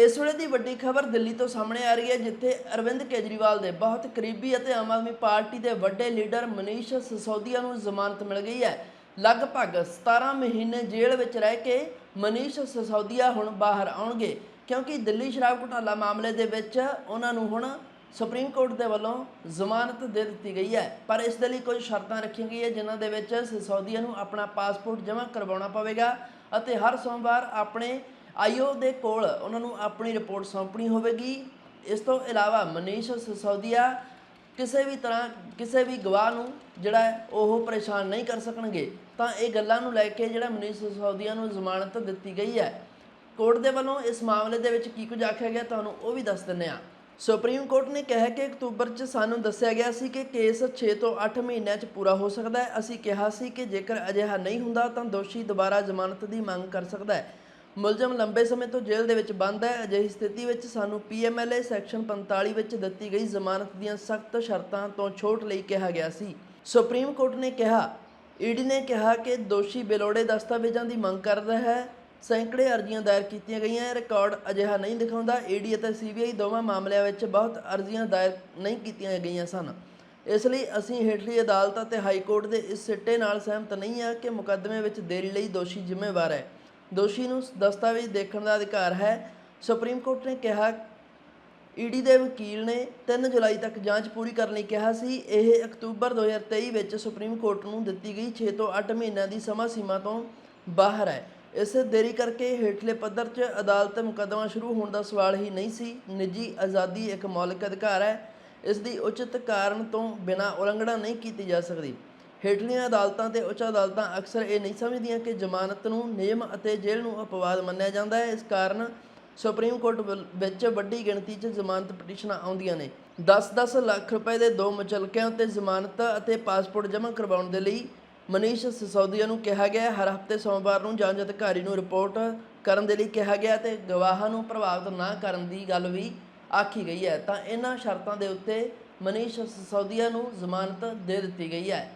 ਇਸ ਵੇਲੇ ਦੀ ਵੱਡੀ ਖਬਰ ਦਿੱਲੀ ਤੋਂ ਸਾਹਮਣੇ ਆ ਰਹੀ ਹੈ, ਜਿੱਥੇ ਅਰਵਿੰਦ ਕੇਜਰੀਵਾਲ ਦੇ ਬਹੁਤ ਕਰੀਬੀ ਅਤੇ ਆਮ ਆਦਮੀ ਪਾਰਟੀ ਦੇ ਵੱਡੇ ਲੀਡਰ ਮਨੀਸ਼ ਸਿਸੋਦੀਆ ਨੂੰ ਜ਼ਮਾਨਤ ਮਿਲ ਗਈ ਹੈ। ਲਗਭਗ 17 ਮਹੀਨੇ ਜੇਲ੍ਹ ਵਿੱਚ ਰਹਿ ਕੇ ਮਨੀਸ਼ ਸਿਸੋਦੀਆ ਹੁਣ ਬਾਹਰ ਆਉਣਗੇ, ਕਿਉਂਕਿ ਦਿੱਲੀ ਸ਼ਰਾਬ ਘੁਟਾਲਾ ਮਾਮਲੇ ਦੇ ਵਿੱਚ ਉਹਨਾਂ ਨੂੰ ਹੁਣ ਸੁਪਰੀਮ ਕੋਰਟ ਦੇ ਵੱਲੋਂ ਜ਼ਮਾਨਤ ਦੇ ਦਿੱਤੀ ਗਈ ਹੈ। ਪਰ ਇਸ ਦੇ ਲਈ ਕੁਝ ਸ਼ਰਤਾਂ ਰੱਖੀਆਂ ਗਈਆਂ, ਜਿਨ੍ਹਾਂ ਦੇ ਵਿੱਚ ਸਿਸੋਦੀਆ ਨੂੰ ਆਪਣਾ ਪਾਸਪੋਰਟ ਜਮ੍ਹਾਂ ਕਰਵਾਉਣਾ ਪਵੇਗਾ ਅਤੇ ਹਰ ਸੋਮਵਾਰ ਆਪਣੇ ਆਈਓ ਦੇ ਕੋਲ ਉਹਨਾਂ ਨੂੰ ਆਪਣੀ ਰਿਪੋਰਟ ਸੌਂਪਣੀ ਹੋਵੇਗੀ। ਇਸ ਤੋਂ ਇਲਾਵਾ ਮਨੀਸ਼ ਸਿਸੋਦੀਆ ਕਿਸੇ ਵੀ ਤਰ੍ਹਾਂ, ਕਿਸੇ ਵੀ ਗਵਾਹ ਨੂੰ ਜਿਹੜਾ ਉਹ ਪਰੇਸ਼ਾਨ ਨਹੀਂ ਕਰ ਸਕਣਗੇ। ਤਾਂ ਇਹ ਗੱਲਾਂ ਨੂੰ ਲੈ ਕੇ ਜਿਹੜਾ ਮਨੀਸ਼ ਸਿਸੋਦੀਆ ਨੂੰ ਜ਼ਮਾਨਤ ਦਿੱਤੀ ਗਈ ਹੈ। ਕੋਰਟ ਦੇ ਵੱਲੋਂ ਇਸ ਮਾਮਲੇ ਦੇ ਵਿੱਚ ਕੀ ਕੁਝ ਆਖਿਆ ਗਿਆ ਤੁਹਾਨੂੰ ਉਹ ਵੀ ਦੱਸ ਦਿੰਨੇ ਆ ਸੁਪਰੀਮ ਕੋਰਟ ਨੇ ਕਿਹਾ ਕਿ ਅਕਤੂਬਰ 'ਚ ਸਾਨੂੰ ਦੱਸਿਆ ਗਿਆ ਸੀ ਕਿ ਕੇਸ 6 ਤੋਂ 8 ਮਹੀਨਿਆਂ 'ਚ ਪੂਰਾ ਹੋ ਸਕਦਾ ਹੈ। ਅਸੀਂ ਕਿਹਾ ਸੀ ਕਿ ਜੇਕਰ ਅਜਿਹਾ ਨਹੀਂ ਹੁੰਦਾ ਤਾਂ ਦੋਸ਼ੀ ਦੁਬਾਰਾ ਜ਼ਮਾਨਤ ਦੀ ਮੰਗ ਕਰ ਸਕਦਾ ਹੈ। ਮੁਲਜ਼ਮ ਲੰਬੇ ਸਮੇਂ ਤੋਂ ਜੇਲ੍ਹ ਦੇ ਵਿੱਚ ਬੰਦ ਹੈ। ਅਜਿਹੀ ਸਥਿਤੀ ਵਿੱਚ ਸਾਨੂੰ ਪੀਐਮਐਲਏ ਸੈਕਸ਼ਨ 45 ਵਿੱਚ ਦਿੱਤੀ ਗਈ ਜ਼ਮਾਨਤ ਦੀਆਂ ਸਖਤ ਸ਼ਰਤਾਂ ਤੋਂ ਛੋਟ ਲਈ ਕਿਹਾ ਗਿਆ ਸੀ। ਸੁਪਰੀਮ ਕੋਰਟ ਨੇ ਕਿਹਾ ਈਡੀ ਨੇ ਕਿਹਾ ਕਿ ਦੋਸ਼ੀ ਬੇਲੋੜੇ ਦਸਤਾਵੇਜ਼ਾਂ ਦੀ ਮੰਗ ਕਰਦਾ ਹੈ। ਸੈਂਕੜੇ ਅਰਜ਼ੀਆਂ ਦਾਇਰ ਕੀਤੀਆਂ ਗਈਆਂ ਰਿਕਾਰਡ ਅਜਿਹਾ ਨਹੀਂ ਦਿਖਾਉਂਦਾ। ਈਡੀ ਅਤੇ ਸੀਬੀਆਈ ਦੋਵਾਂ ਮਾਮਲਿਆਂ ਵਿੱਚ ਬਹੁਤ ਅਰਜ਼ੀਆਂ ਦਾਇਰ ਨਹੀਂ ਕੀਤੀਆਂ ਗਈਆਂ ਸਨ। ਇਸ ਲਈ ਅਸੀਂ ਹੇਠਲੀ ਅਦਾਲਤ ਅਤੇ ਹਾਈ ਕੋਰਟ ਦੇ ਇਸ ਸਿੱਟੇ ਨਾਲ ਸਹਿਮਤ ਨਹੀਂ ਹਾਂ ਕਿ ਮੁਕੱਦਮੇ ਵਿੱਚ ਦੇਰੀ ਲਈ ਦੋਸ਼ੀ ਜ਼ਿੰਮੇਵਾਰ ਹੈ। ਦੋਸ਼ੀ ਨੂੰ ਦਸਤਾਵੇਜ਼ ਦੇਖਣ ਦਾ ਅਧਿਕਾਰ ਹੈ। ਸੁਪਰੀਮ ਕੋਰਟ ਨੇ ਕਿਹਾ ਈਡੀ ਦੇ ਵਕੀਲ ਨੇ 3 ਜੁਲਾਈ ਤੱਕ ਜਾਂਚ ਪੂਰੀ ਕਰਨ ਲਈ ਕਿਹਾ ਸੀ। ਇਹ ਅਕਤੂਬਰ 2023 ਵਿੱਚ ਸੁਪਰੀਮ ਕੋਰਟ ਨੂੰ ਦਿੱਤੀ ਗਈ 6 ਤੋਂ 8 ਮਹੀਨਿਆਂ ਦੀ ਸਮਾਂ ਸੀਮਾ ਤੋਂ ਬਾਹਰ ਹੈ। ਇਸ ਦੇਰੀ ਕਰਕੇ ਹੇਠਲੇ ਪੱਧਰ 'ਚ ਅਦਾਲਤ ਮੁਕੱਦਮਾ ਸ਼ੁਰੂ ਹੋਣ ਦਾ ਸਵਾਲ ਹੀ ਨਹੀਂ ਸੀ। ਨਿੱਜੀ ਆਜ਼ਾਦੀ ਇੱਕ ਮੌਲਿਕ ਅਧਿਕਾਰ ਹੈ। ਇਸ ਦੀ ਉਚਿਤ ਕਾਰਨ ਤੋਂ ਬਿਨਾਂ ਉਲੰਘਣਾ ਨਹੀਂ ਕੀਤੀ ਜਾ ਸਕਦੀ। ਹੇਠਲੀਆਂ ਅਦਾਲਤਾਂ ਤੇ ਉੱਚ ਅਦਾਲਤਾਂ ਅਕਸਰ ਇਹ ਨਹੀਂ ਸਮਝਦੀਆਂ ਕਿ ਜ਼ਮਾਨਤ ਨੂੰ ਨਿਯਮ ਅਤੇ ਜੇਲ੍ਹ ਨੂੰ ਅਪਵਾਦ ਮੰਨਿਆ ਜਾਂਦਾ ਹੈ। ਇਸ ਕਾਰਨ ਸੁਪਰੀਮ ਕੋਰਟ ਵੱਲ- ਵਿੱਚ ਵੱਡੀ ਗਿਣਤੀ 'ਚ ਜ਼ਮਾਨਤ ਪਟੀਸ਼ਨਾਂ ਆਉਂਦੀਆਂ ਨੇ। 10-10 ਲੱਖ ਰੁਪਏ ਦੇ ਦੋ ਮੁਚਲਕਿਆਂ ਉੱਤੇ ਜ਼ਮਾਨਤ ਅਤੇ ਪਾਸਪੋਰਟ ਜਮ੍ਹਾਂ ਕਰਵਾਉਣ ਦੇ ਲਈ ਮਨੀਸ਼ ਸਿਸੋਦੀਆ ਨੂੰ ਕਿਹਾ ਗਿਆ ਹਰ ਹਫ਼ਤੇ ਸੋਮਵਾਰ ਨੂੰ ਜਾਂਚ ਅਧਿਕਾਰੀ ਨੂੰ ਰਿਪੋਰਟ ਕਰਨ ਦੇ ਲਈ ਕਿਹਾ ਗਿਆ ਤੇ ਗਵਾਹਾਂ ਨੂੰ ਪ੍ਰਭਾਵਿਤ ਨਾ ਕਰਨ ਦੀ ਗੱਲ ਵੀ ਆਖੀ ਗਈ ਹੈ। ਤਾਂ ਇਹਨਾਂ ਸ਼ਰਤਾਂ ਦੇ ਉੱਤੇ ਮਨੀਸ਼ ਸਿਸੋਦੀਆ ਨੂੰ ਜ਼ਮਾਨਤ ਦੇ ਦਿੱਤੀ ਗਈ ਹੈ।